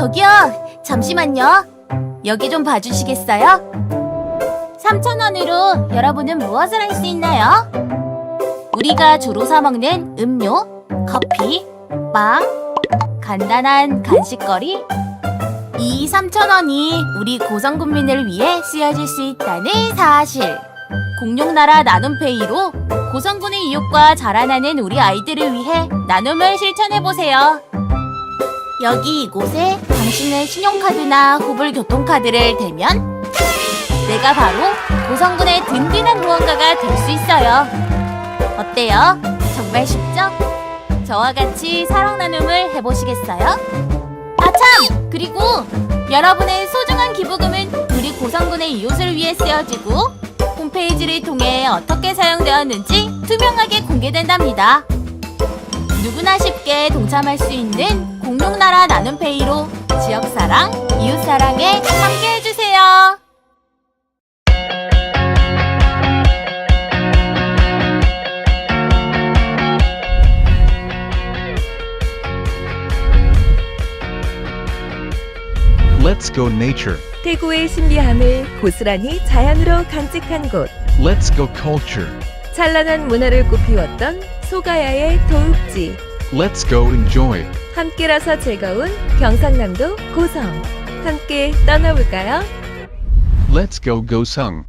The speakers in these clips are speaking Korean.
저기요, 잠시만요. 여기 좀 봐주시겠어요? 3,000원으로 여러분은 무엇을 할 수 있나요? 우리가 주로 사먹는 음료, 커피, 빵, 간단한 간식거리. 이 3,000원이 우리 고성군민을 위해 쓰여질 수 있다는 사실. 공룡나라 나눔페이로 고성군의 이웃과 자라나는 우리 아이들을 위해 나눔을 실천해보세요. 여기 이곳에 당신의 신용카드나 후불 교통카드를 대면 내가 바로 고성군의 든든한 무언가가 될 수 있어요. 어때요? 정말 쉽죠? 저와 같이 사랑 나눔을 해보시겠어요? 아 참! 그리고 여러분의 소중한 기부금은 우리 고성군의 이웃을 위해 쓰여지고 홈페이지를 통해 어떻게 사용되었는지 투명하게 공개된답니다. 누구나 쉽게 동참할 수 있는 공룡나라 나눔페이로 지역사랑, 이웃사랑에 함께해주세요. Let's go nature. 태고의 신비함을 고스란히 자연으로 간직한 곳. Let's go culture. 찬란한 문화를 꽃피웠던 소가야의 도읍지. Let's go enjoy. 함께라서 즐거운 경상남도 고성. 함께 떠나볼까요? Let's go Gosung.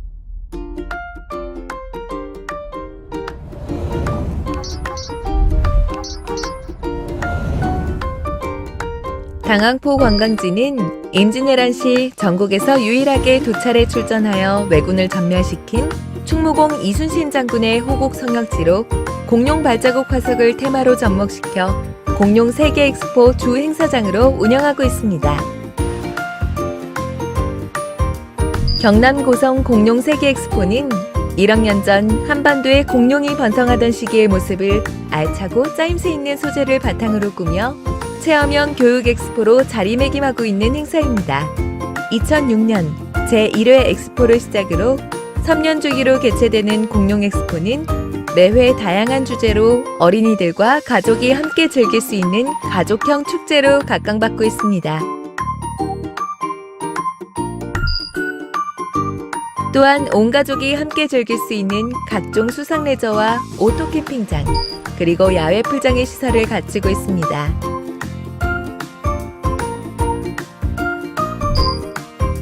당항포 관광지는 임진왜란 시 전국에서 유일하게 도찰에 출전하여 왜군을 전멸시킨 충무공 이순신 장군의 호국 성역지로 공룡 발자국 화석을 테마로 접목시켜 공룡 세계 엑스포 주 행사장으로 운영하고 있습니다. 경남 고성 공룡 세계 엑스포는 1억 년 전 한반도에 공룡이 번성하던 시기의 모습을 알차고 짜임새 있는 소재를 바탕으로 꾸며 체험형 교육 엑스포로 자리매김하고 있는 행사입니다. 2006년 제1회 엑스포를 시작으로 3년 주기로 개최되는 공룡 엑스포는 매회 다양한 주제로 어린이들과 가족이 함께 즐길 수 있는 가족형 축제로 각광받고 있습니다. 또한 온 가족이 함께 즐길 수 있는 각종 수상 레저와 오토 캠핑장, 그리고 야외 풀장의 시설을 갖추고 있습니다.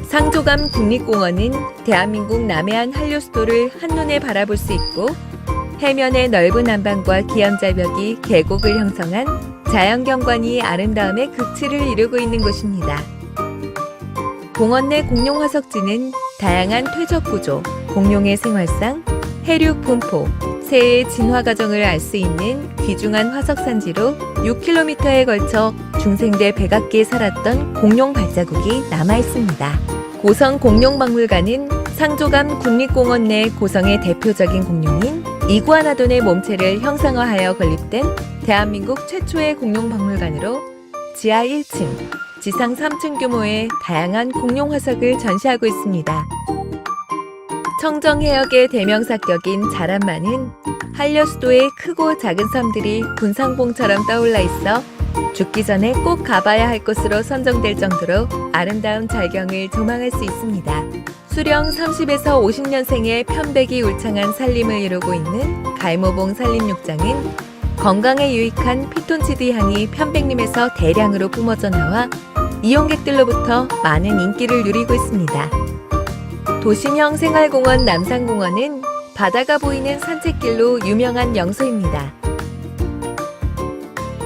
상조감 국립공원은 대한민국 남해안 한류 수도를 한눈에 바라볼 수 있고 해면의 넓은 안방과 기암절벽이 계곡을 형성한 자연경관이 아름다움의 극치를 이루고 있는 곳입니다. 공원 내 공룡 화석지는 다양한 퇴적 구조, 공룡의 생활상, 해륙 분포, 새의 진화 과정을 알 수 있는 귀중한 화석 산지로 6km에 걸쳐 중생대 백악기에 살았던 공룡 발자국이 남아 있습니다. 고성 공룡박물관은 상조감 국립공원 내 고성의 대표적인 공룡인 이구아나돈의 몸체를 형상화하여 건립된 대한민국 최초의 공룡박물관으로 지하 1층, 지상 3층 규모의 다양한 공룡 화석을 전시하고 있습니다. 청정 해역의 대명사격인 자란마는 한려 수도의 크고 작은 섬들이 분상봉처럼 떠올라 있어 죽기 전에 꼭 가봐야 할 곳으로 선정될 정도로 아름다운 절경을 조망할 수 있습니다. 수령 30에서 50년생의 편백이 울창한 산림을 이루고 있는 갈모봉 산림욕장은 건강에 유익한 피톤치드 향이 편백림에서 대량으로 뿜어져 나와 이용객들로부터 많은 인기를 누리고 있습니다. 도심형 생활공원 남산공원은 바다가 보이는 산책길로 유명한 명소입니다.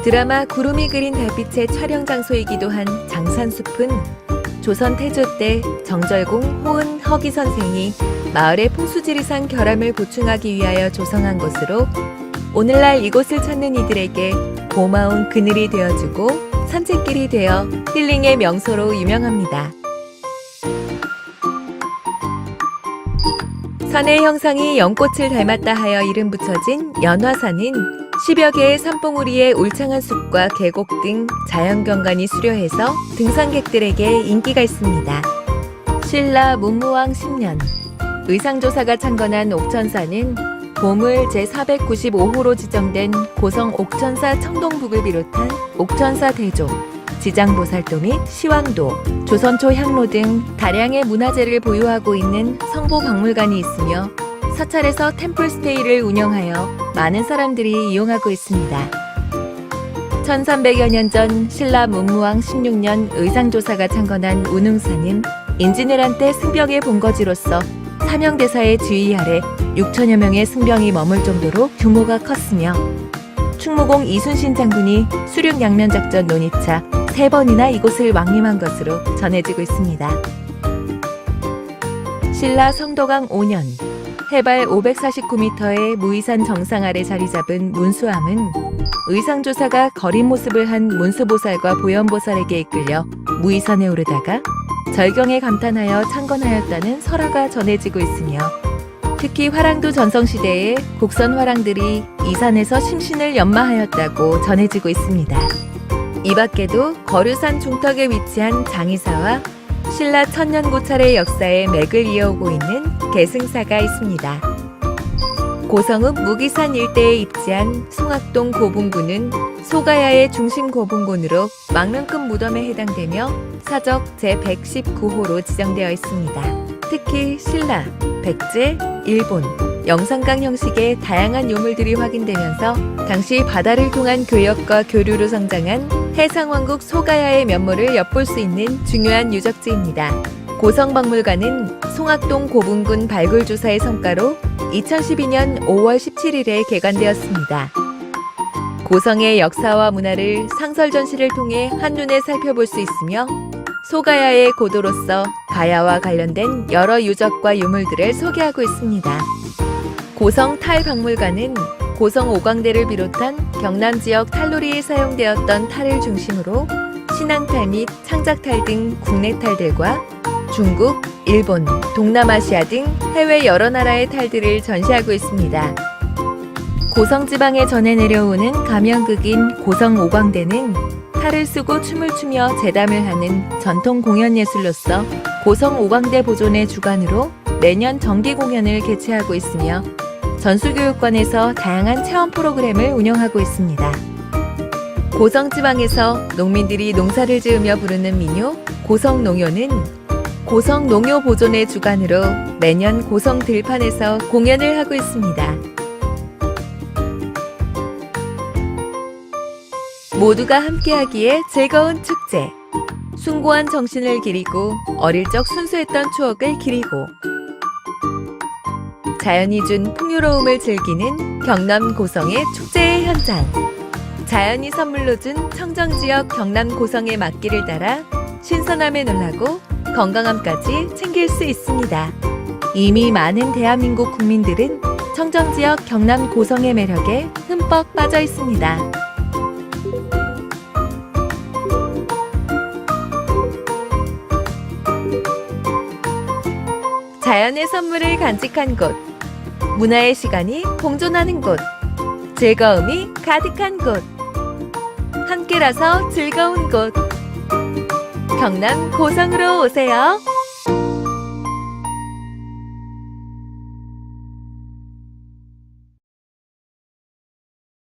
드라마 구름이 그린 달빛의 촬영 장소이기도 한 장산숲은 조선 태조 때 정절공 호은 허기 선생이 마을의 풍수지리산 결함을 보충하기 위하여 조성한 곳으로 오늘날 이곳을 찾는 이들에게 고마운 그늘이 되어주고 산책길이 되어 힐링의 명소로 유명합니다. 산의 형상이 연꽃을 닮았다 하여 이름 붙여진 연화산은 10여 개의 산봉우리의 울창한 숲과 계곡 등 자연경관이 수려해서 등산객들에게 인기가 있습니다. 신라 문무왕 10년 의상조사가 창건한 옥천사는 보물 제495호로 지정된 고성 옥천사 청동북을 비롯한 옥천사 대종, 지장보살도 및 시황도, 조선초 향로 등 다량의 문화재를 보유하고 있는 성보박물관이 있으며 사찰에서 템플스테이를 운영하여 많은 사람들이 이용하고 있습니다. 1300여 년 전 신라 문무왕 16년 의상조사가 창건한 운흥사는 인진왜란 때 승병의 본거지로서 사명대사의 지휘 아래 6천여 명의 승병이 머물 정도로 규모가 컸으며 충무공 이순신 장군이 수륙 양면 작전 논의차 세 번이나 이곳을 왕림한 것으로 전해지고 있습니다. 신라 성도강 5년 해발 549m의 무이산 정상 아래 자리 잡은 문수암은 의상조사가 거린 모습을 한 문수보살과 보현보살에게 이끌려 무이산에 오르다가 절경에 감탄하여 창건하였다는 설화가 전해지고 있으며 특히 화랑도 전성시대에 곡선 화랑들이 이 산에서 심신을 연마하였다고 전해지고 있습니다. 이 밖에도 거류산 중턱에 위치한 장의사와 신라 천년 고찰의 역사에 맥을 이어오고 있는 계승사가 있습니다. 고성읍 무기산 일대에 입지한 송악동 고분군은 소가야의 중심 고분군으로 망릉급 무덤에 해당되며 사적 제119호로 지정되어 있습니다. 특히 신라, 백제, 일본, 영산강 형식의 다양한 유물들이 확인되면서 당시 바다를 통한 교역과 교류로 성장한 해상왕국 소가야의 면모를 엿볼 수 있는 중요한 유적지입니다. 고성박물관은 송악동 고분군 발굴조사의 성과로 2012년 5월 17일에 개관되었습니다. 고성의 역사와 문화를 상설 전시를 통해 한눈에 살펴볼 수 있으며 소가야의 고도로서 가야와 관련된 여러 유적과 유물들을 소개하고 있습니다. 고성 탈박물관은 고성 오광대를 비롯한 경남 지역 탈놀이에 사용되었던 탈을 중심으로 신앙탈 및 창작탈 등 국내 탈들과 중국, 일본, 동남아시아 등 해외 여러 나라의 탈들을 전시하고 있습니다. 고성 지방에 전해 내려오는 가면극인 고성 오광대는 탈을 쓰고 춤을 추며 재담을 하는 전통 공연 예술로서 고성 오광대 보존의 주관으로 매년 정기 공연을 개최하고 있으며 전수교육관에서 다양한 체험 프로그램을 운영하고 있습니다. 고성 지방에서 농민들이 농사를 지으며 부르는 민요 고성 농요는 고성 농요 보존의 주관으로 매년 고성 들판에서 공연을 하고 있습니다. 모두가 함께하기에 즐거운 축제. 숭고한 정신을 기리고 어릴 적 순수했던 추억을 기리고 자연이 준 풍요로움을 즐기는 경남 고성의 축제의 현장. 자연이 선물로 준 청정지역 경남 고성의 맛길을 따라 신선함에 놀라고 건강함까지 챙길 수 있습니다. 이미 많은 대한민국 국민들은 청정지역 경남 고성의 매력에 흠뻑 빠져 있습니다. 자연의 선물을 간직한 곳, 문화의 시간이 공존하는 곳, 즐거움이 가득한 곳, 함께라서 즐거운 곳. 경남 고성으로 오세요.